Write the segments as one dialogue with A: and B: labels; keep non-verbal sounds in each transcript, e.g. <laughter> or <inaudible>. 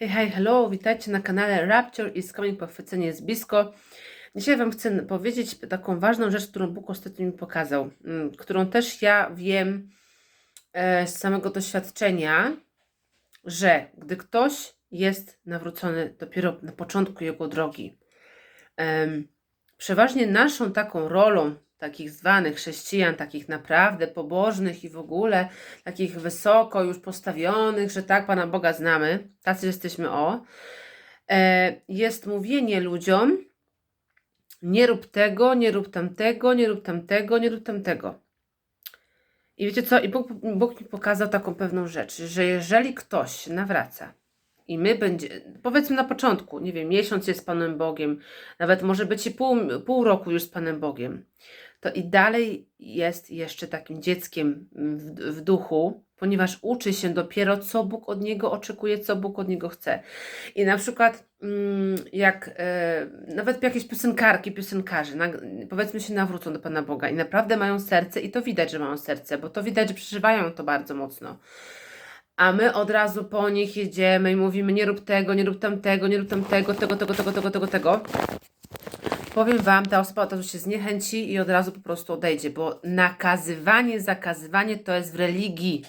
A: Hej, hej, hello, witajcie na kanale Rapture is Coming, pochwycenie jest blisko. Dzisiaj Wam chcę powiedzieć taką ważną rzecz, którą Bóg ostatnio mi pokazał, mm, którą też ja wiem e, z samego doświadczenia, że gdy ktoś jest nawrócony dopiero na początku jego drogi, przeważnie naszą taką rolą takich zwanych chrześcijan, takich naprawdę pobożnych i w ogóle takich wysoko już postawionych, że tak Pana Boga znamy, tacy jesteśmy o, e, jest mówienie ludziom, nie rób tego, nie rób tamtego, nie rób tamtego, nie rób tamtego. I wiecie co? I Bóg, Bóg mi pokazał taką pewną rzecz, że jeżeli ktoś nawraca i my będzie, powiedzmy na początku, nie wiem, miesiąc jest z Panem Bogiem, nawet może być i pół, pół roku już z Panem Bogiem, to i dalej jest jeszcze takim dzieckiem w, w duchu, ponieważ uczy się dopiero, co Bóg od niego oczekuje, co Bóg od niego chce. I na przykład, mm, jak e, nawet jakieś piosenkarki, piosenkarze, na, powiedzmy się nawrócą do Pana Boga i naprawdę mają serce, i to widać, że mają serce, bo to widać, że przeżywają to bardzo mocno. A my od razu po nich jedziemy i mówimy: nie rób tego, nie rób tamtego, nie rób tamtego, tego, tego, tego, tego, tego, tego. Powiem Wam, ta osoba od razu się zniechęci i od razu po prostu odejdzie, bo nakazywanie, zakazywanie to jest w religii.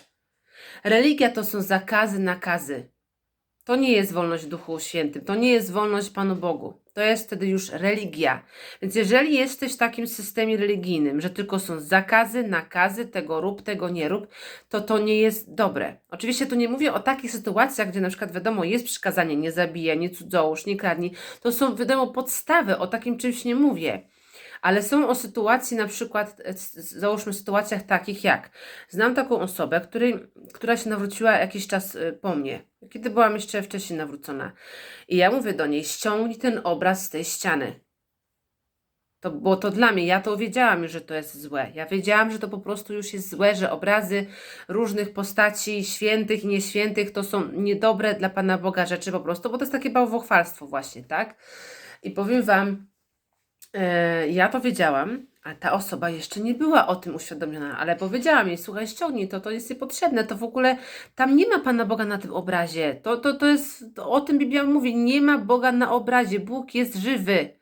A: Religia to są zakazy, nakazy. To nie jest wolność Duchu Świętym, to nie jest wolność Panu Bogu. To jest wtedy już religia. Więc jeżeli jesteś w takim systemie religijnym, że tylko są zakazy, nakazy, tego rób, tego nie rób, to to nie jest dobre. Oczywiście tu nie mówię o takich sytuacjach, gdzie na przykład wiadomo jest przykazanie nie zabijaj, nie cudzołóż, nie kradnij. To są wiadomo podstawy, o takim czymś nie mówię ale są o sytuacji, na przykład, e, załóżmy sytuacjach takich jak, znam taką osobę, której, która się nawróciła jakiś czas e, po mnie, kiedy byłam jeszcze wcześniej nawrócona. I ja mówię do niej, ściągnij ten obraz z tej ściany. To było to dla mnie, ja to wiedziałam już, że to jest złe. Ja wiedziałam, że to po prostu już jest złe, że obrazy różnych postaci, świętych i nieświętych, to są niedobre dla Pana Boga rzeczy po prostu, bo to jest takie bałwochwalstwo właśnie, tak? I powiem Wam, E, ja powiedziałam, a ta osoba jeszcze nie była o tym uświadomiona, ale powiedziałam jej, słuchaj, ściągnij to, to jest niepotrzebne, to w ogóle tam nie ma Pana Boga na tym obrazie. To, to, to jest, to o tym Biblia mówi, nie ma Boga na obrazie, Bóg jest żywy.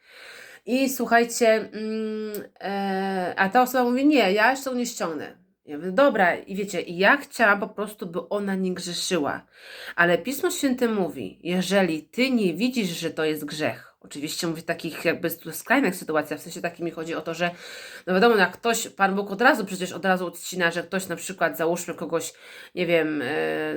A: I słuchajcie, mm, e, a ta osoba mówi, nie, ja jeszcze nie ściągnę. Ja mówię, dobra, i wiecie, ja chciałam po prostu, by ona nie grzeszyła. Ale Pismo Święte mówi, jeżeli ty nie widzisz, że to jest grzech, Oczywiście mówię takich jakby skrajnych sytuacjach, w sensie takim mi chodzi o to, że no wiadomo, jak ktoś, Pan Bóg od razu przecież od razu odcina, że ktoś na przykład, załóżmy kogoś, nie wiem, e,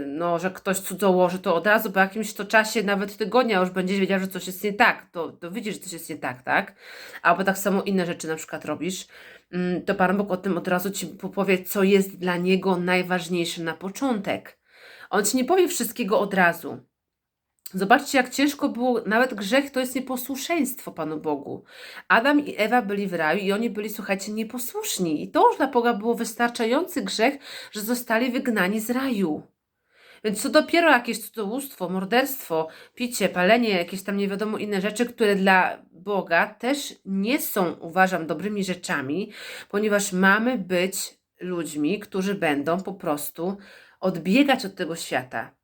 A: no, że ktoś cudzołoży, to od razu po jakimś to czasie, nawet tygodnia już będziesz wiedział, że coś jest nie tak, to, to widzisz, że coś jest nie tak, tak? Albo tak samo inne rzeczy na przykład robisz, mm, to Pan Bóg o tym od razu Ci powie, co jest dla Niego najważniejsze na początek. On Ci nie powie wszystkiego od razu. Zobaczcie, jak ciężko było, nawet grzech to jest nieposłuszeństwo Panu Bogu. Adam i Ewa byli w raju i oni byli, słuchajcie, nieposłuszni. I to już dla Boga było wystarczający grzech, że zostali wygnani z raju. Więc co dopiero jakieś cudzołóstwo, morderstwo, picie, palenie, jakieś tam nie wiadomo inne rzeczy, które dla Boga też nie są, uważam, dobrymi rzeczami, ponieważ mamy być ludźmi, którzy będą po prostu odbiegać od tego świata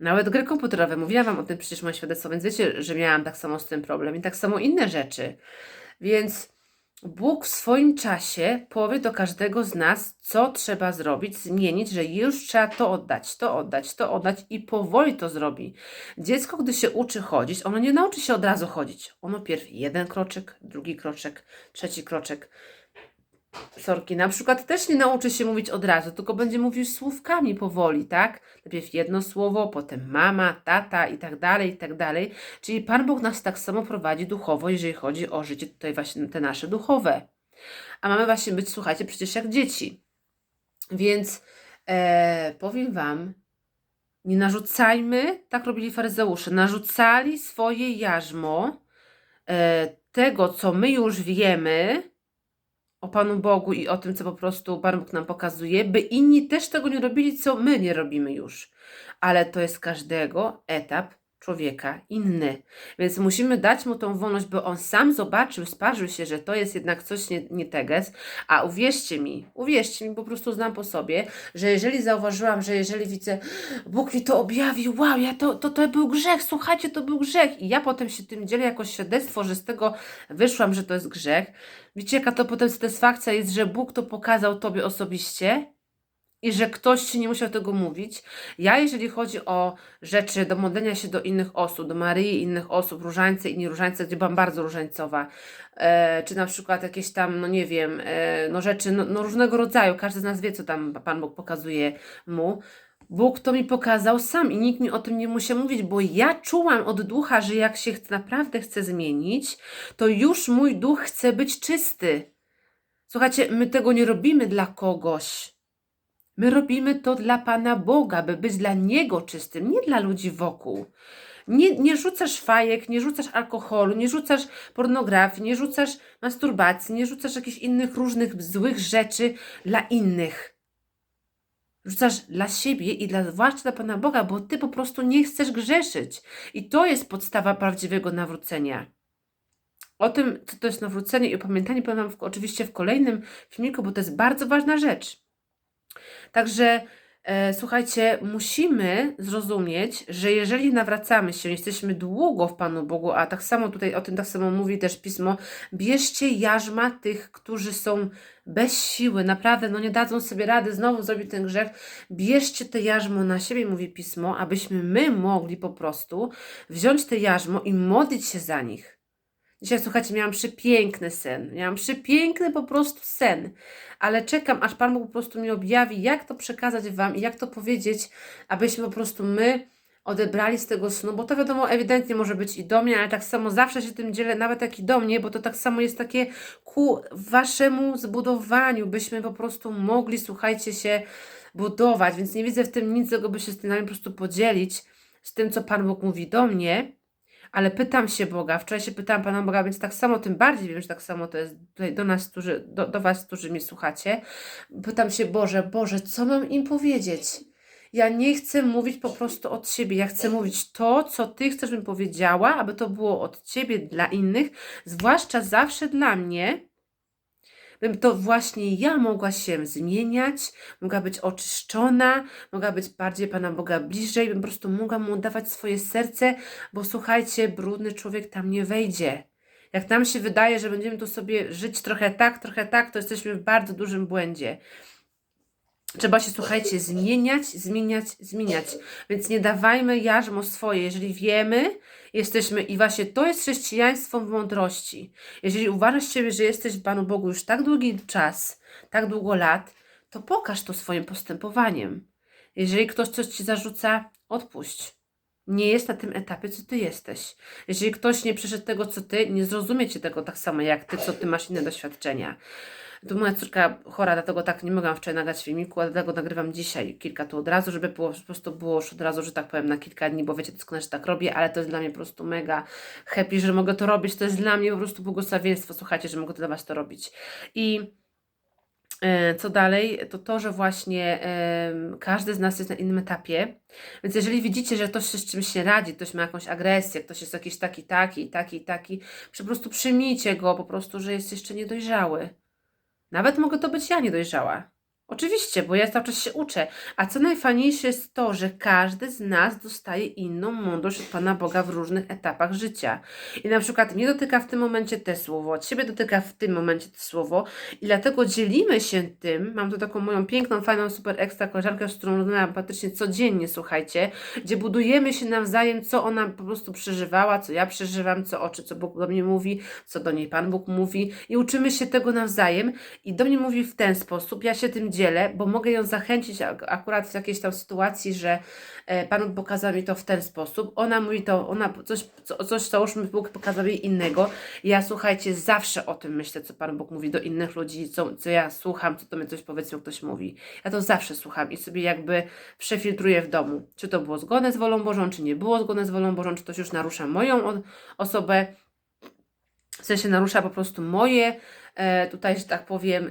A: nawet gry komputerowe, mówiłam Wam o tym przecież moje świadectwo, więc wiecie, że miałam tak samo z tym problem i tak samo inne rzeczy. Więc Bóg w swoim czasie powie do każdego z nas, co trzeba zrobić, zmienić, że już trzeba to oddać, to oddać, to oddać i powoli to zrobi. Dziecko, gdy się uczy chodzić, ono nie nauczy się od razu chodzić. Ono pierw jeden kroczek, drugi kroczek, trzeci kroczek sorki, na przykład też nie nauczy się mówić od razu, tylko będzie mówił słówkami powoli, tak? Najpierw jedno słowo, potem mama, tata i tak dalej, i tak dalej. Czyli Pan Bóg nas tak samo prowadzi duchowo, jeżeli chodzi o życie tutaj właśnie te nasze duchowe. A mamy właśnie być, słuchajcie, przecież jak dzieci. Więc e, powiem Wam, nie narzucajmy, tak robili faryzeusze, narzucali swoje jarzmo e, tego, co my już wiemy, o Panu Bogu i o tym, co po prostu Pan Bóg nam pokazuje, by inni też tego nie robili, co my nie robimy już. Ale to jest każdego etap człowieka inny. Więc musimy dać mu tą wolność, by on sam zobaczył, sparzył się, że to jest jednak coś nie, nie teges. A uwierzcie mi, uwierzcie mi, po prostu znam po sobie, że jeżeli zauważyłam, że jeżeli widzę, Bóg mi to objawił, wow, ja to, to, to był grzech, słuchajcie, to był grzech. I ja potem się tym dzielę jako świadectwo, że z tego wyszłam, że to jest grzech. Wiecie, jaka to potem satysfakcja jest, że Bóg to pokazał Tobie osobiście i że ktoś ci nie musiał tego mówić. Ja, jeżeli chodzi o rzeczy do modlenia się do innych osób, do Maryi innych osób, różańce i nie różańce, gdzie byłam bardzo różańcowa, e, czy na przykład jakieś tam, no nie wiem, e, no rzeczy no, no różnego rodzaju, każdy z nas wie, co tam Pan Bóg pokazuje mu. Bóg to mi pokazał sam i nikt mi o tym nie musiał mówić, bo ja czułam od ducha, że jak się chce, naprawdę chcę zmienić, to już mój duch chce być czysty. Słuchajcie, my tego nie robimy dla kogoś. My robimy to dla Pana Boga, by być dla Niego czystym, nie dla ludzi wokół. Nie, nie rzucasz fajek, nie rzucasz alkoholu, nie rzucasz pornografii, nie rzucasz masturbacji, nie rzucasz jakichś innych różnych złych rzeczy dla innych. Rzucasz dla siebie i dla, zwłaszcza dla Pana Boga, bo Ty po prostu nie chcesz grzeszyć. I to jest podstawa prawdziwego nawrócenia. O tym, co to jest nawrócenie i opamiętanie, powiem Wam oczywiście w kolejnym filmiku, bo to jest bardzo ważna rzecz. Także e, słuchajcie, musimy zrozumieć, że jeżeli nawracamy się, jesteśmy długo w Panu Bogu, a tak samo tutaj o tym tak samo mówi też pismo, bierzcie jarzma tych, którzy są bez siły, naprawdę no nie dadzą sobie rady znowu zrobić ten grzech. Bierzcie te jarzmo na siebie, mówi pismo, abyśmy my mogli po prostu wziąć te jarzmo i modlić się za nich. Dzisiaj, słuchajcie, miałam przepiękny sen. Miałam przepiękny po prostu sen. Ale czekam, aż Pan Bóg po prostu mi objawi, jak to przekazać Wam i jak to powiedzieć, abyśmy po prostu my odebrali z tego snu, bo to wiadomo, ewidentnie może być i do mnie, ale tak samo zawsze się tym dzielę, nawet jak i do mnie, bo to tak samo jest takie ku Waszemu zbudowaniu, byśmy po prostu mogli, słuchajcie, się budować, więc nie widzę w tym nic, czego by się z nami po prostu podzielić, z tym, co Pan Bóg mówi do mnie, ale pytam się Boga. Wczoraj się pytałam Pana Boga, więc tak samo, tym bardziej wiem, że tak samo to jest do nas, którzy, do, do Was, którzy mnie słuchacie. Pytam się, Boże, Boże, co mam im powiedzieć? Ja nie chcę mówić po prostu od siebie. Ja chcę mówić to, co Ty chcesz, bym powiedziała, aby to było od Ciebie dla innych, zwłaszcza zawsze dla mnie, to właśnie ja mogła się zmieniać, mogła być oczyszczona, mogła być bardziej Pana Boga bliżej, bym po prostu mogła mu dawać swoje serce, bo słuchajcie, brudny człowiek tam nie wejdzie. Jak nam się wydaje, że będziemy tu sobie żyć trochę tak, trochę tak, to jesteśmy w bardzo dużym błędzie. Trzeba się, słuchajcie, zmieniać, zmieniać, zmieniać. Więc nie dawajmy jarzmo swoje. Jeżeli wiemy, jesteśmy i właśnie to jest chrześcijaństwo w mądrości. Jeżeli uważasz siebie, że jesteś Panu Bogu już tak długi czas, tak długo lat, to pokaż to swoim postępowaniem. Jeżeli ktoś coś ci zarzuca, odpuść. Nie jest na tym etapie, co ty jesteś. Jeżeli ktoś nie przeszedł tego, co ty, nie zrozumie cię tego tak samo jak ty, co ty masz inne doświadczenia. Tu moja córka chora, dlatego tak nie mogłam wczoraj nagrać filmiku, dlatego nagrywam dzisiaj kilka tu od razu, żeby było, po prostu było już od razu, że tak powiem, na kilka dni, bo wiecie doskonale, że tak robię, ale to jest dla mnie po prostu mega happy, że mogę to robić. To jest dla mnie po prostu błogosławieństwo, słuchajcie, że mogę to dla Was to robić. I e, co dalej, to to, że właśnie każdy z nas jest na innym etapie. Więc jeżeli widzicie, że ktoś się z czymś się radzi, ktoś ma jakąś agresję, ktoś jest jakiś taki, taki, taki, taki, po prostu przyjmijcie go po prostu, że jest jeszcze niedojrzały. Nawet mogę to być ja niedojrzała. Oczywiście, bo ja cały czas się uczę. A co najfajniejsze jest to, że każdy z nas dostaje inną mądrość od Pana Boga w różnych etapach życia. I na przykład mnie dotyka w tym momencie te słowo, Ciebie dotyka w tym momencie to słowo i dlatego dzielimy się tym. Mam tu taką moją piękną, fajną, super ekstra koleżankę, z którą rozmawiam praktycznie codziennie, słuchajcie, gdzie budujemy się nawzajem, co ona po prostu przeżywała, co ja przeżywam, co oczy, co Bóg do mnie mówi, co do niej Pan Bóg mówi i uczymy się tego nawzajem i do mnie mówi w ten sposób, ja się tym dzielę, bo mogę ją zachęcić akurat w jakiejś tam sytuacji, że e, Pan pokazał mi to w ten sposób. Ona mówi to, ona coś, co, coś załóżmy, Bóg pokazał jej innego. Ja słuchajcie, zawsze o tym myślę, co Pan Bóg mówi do innych ludzi, co, co ja słucham, co to mi coś powiedzmy ktoś mówi. Ja to zawsze słucham i sobie jakby przefiltruję w domu, czy to było zgodne z wolą Bożą, czy nie było zgodne z wolą Bożą, czy to już narusza moją osobę, w sensie narusza po prostu moje, e, tutaj, że tak powiem, e,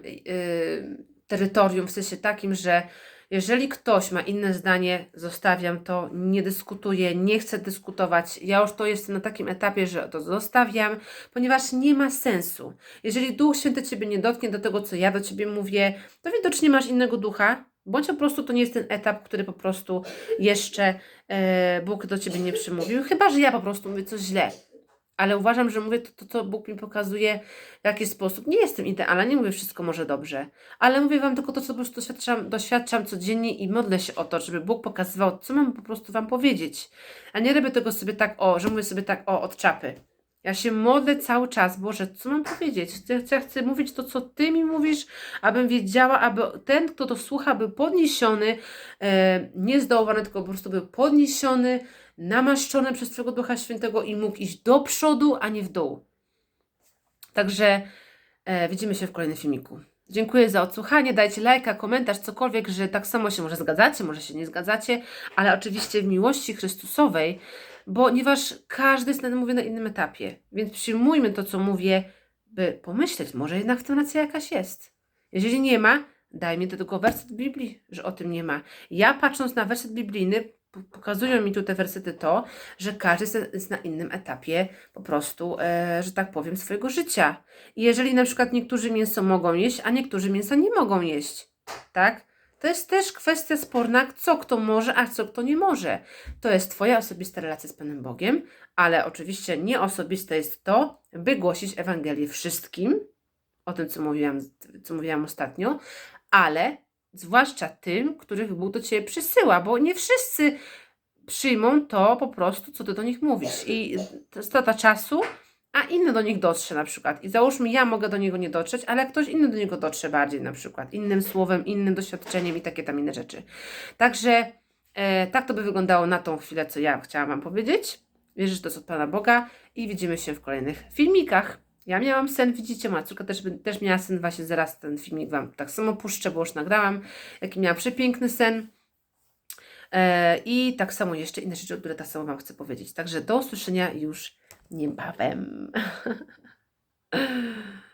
A: terytorium, w sensie takim, że Jeżeli ktoś ma inne zdanie, zostawiam to, nie dyskutuję, nie chcę dyskutować. Ja już to jestem na takim etapie, że to zostawiam, ponieważ nie ma sensu. Jeżeli Duch Święty Ciebie nie dotknie do tego, co ja do Ciebie mówię, to widocznie masz innego ducha, bądź po prostu to nie jest ten etap, który po prostu jeszcze e, Bóg do Ciebie nie przymówił, chyba że ja po prostu mówię coś źle. Ale uważam, że mówię to, to, co Bóg mi pokazuje, w jaki sposób. Nie jestem idealna, nie mówię wszystko może dobrze, ale mówię Wam tylko to, co po prostu doświadczam, doświadczam codziennie i modlę się o to, żeby Bóg pokazywał, co mam po prostu Wam powiedzieć. A nie robię tego sobie tak, o, że mówię sobie tak, o, od czapy. Ja się modlę cały czas, Boże, co mam powiedzieć? Chcę, chcę, chcę mówić to, co Ty mi mówisz, abym wiedziała, aby ten, kto to słucha, był podniesiony, e, nie zdołowany, tylko po prostu był podniesiony, namaszczony przez Twojego Ducha Świętego i mógł iść do przodu, a nie w dół. Także e, widzimy się w kolejnym filmiku. Dziękuję za odsłuchanie, dajcie lajka, komentarz, cokolwiek, że tak samo się może zgadzacie, może się nie zgadzacie, ale oczywiście w miłości Chrystusowej, ponieważ każdy jest, mówię, na innym etapie, więc przyjmujmy to, co mówię, by pomyśleć, może jednak w tym racja jakaś jest. Jeżeli nie ma, daj mi do tego werset Biblii, że o tym nie ma. Ja patrząc na werset biblijny, pokazują mi tu te wersety to, że każdy jest- na innym etapie po prostu, e, że tak powiem, swojego życia. I jeżeli na przykład niektórzy mięso mogą jeść, a niektórzy mięsa nie mogą jeść, tak? To jest też kwestia sporna, co kto może, a co kto nie może. To jest Twoja osobista relacja z Panem Bogiem, ale oczywiście nieosobiste jest to, by głosić Ewangelię wszystkim, o tym, co mówiłam, co mówiłam ostatnio, ale zwłaszcza tym, których Bóg do Ciebie przysyła, bo nie wszyscy przyjmą to po prostu, co Ty do nich mówisz. I strata czasu, a inny do nich dotrze na przykład. I załóżmy, ja mogę do niego nie dotrzeć, ale ktoś inny do niego dotrze bardziej na przykład. Innym słowem, innym doświadczeniem i takie tam inne rzeczy. Także e, tak to by wyglądało na tą chwilę, co ja chciałam Wam powiedzieć. Wierzę, że to jest od Pana Boga i widzimy się w kolejnych filmikach. Ja miałam sen, widzicie, moja córka też, też miała sen, właśnie zaraz ten filmik Wam tak samo puszczę, bo już nagrałam, jaki miała przepiękny sen. E, I tak samo jeszcze inne rzeczy, które tak samo Wam chcę powiedzieć. Także do usłyszenia już niebawem. <laughs>